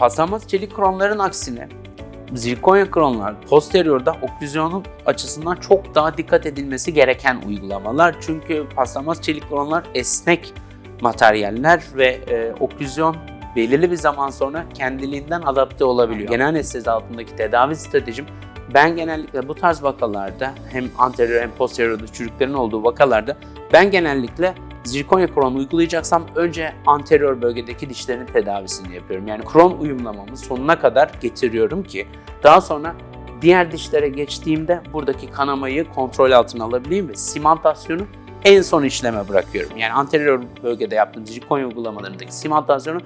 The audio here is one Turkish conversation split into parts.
Paslanmaz çelik kronların aksine zirkonya kronlar posteriorda oklüzyonun açısından çok daha dikkat edilmesi gereken uygulamalar. Çünkü paslanmaz çelik kronlar esnek materyaller ve e, oklüzyon belirli bir zaman sonra kendiliğinden adapte olabiliyor. Genel anestezi altındaki tedavi stratejim ben genellikle bu tarz vakalarda hem anterior hem posteriorda çürüklerin olduğu vakalarda ben genellikle zirkonya kron uygulayacaksam önce anterior bölgedeki dişlerin tedavisini yapıyorum. Yani kron uyumlamamı sonuna kadar getiriyorum ki daha sonra diğer dişlere geçtiğimde buradaki kanamayı kontrol altına alabileyim ve simantasyonu en son işleme bırakıyorum. Yani anterior bölgede yaptığım zirkonya uygulamalarındaki simantasyonu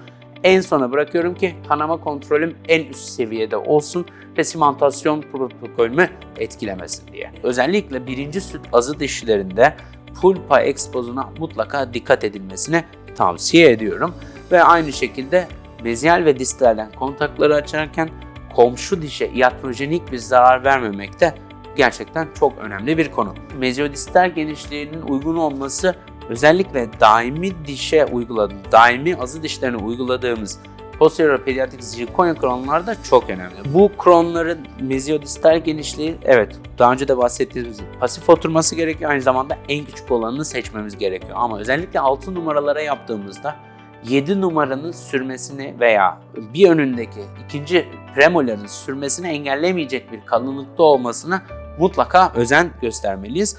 en sona bırakıyorum ki kanama kontrolüm en üst seviyede olsun ve simantasyon protokolümü etkilemesin diye. Özellikle birinci süt azı dişlerinde pulpa ekspozuna mutlaka dikkat edilmesini tavsiye ediyorum. Ve aynı şekilde mezyal ve distalden kontakları açarken komşu dişe iatrojenik bir zarar vermemek de gerçekten çok önemli bir konu. Mezyodistal genişliğinin uygun olması özellikle daimi dişe uyguladığımız, daimi azı dişlerine uyguladığımız posterior pediatrik zirkonya kronlarda çok önemli. Bu kronların mezyodistal genişliği evet daha önce de bahsettiğimiz pasif oturması gerekiyor. Aynı zamanda en küçük olanını seçmemiz gerekiyor. Ama özellikle 6 numaralara yaptığımızda 7 numaranın sürmesini veya bir önündeki ikinci premoların sürmesini engellemeyecek bir kalınlıkta olmasına mutlaka özen göstermeliyiz.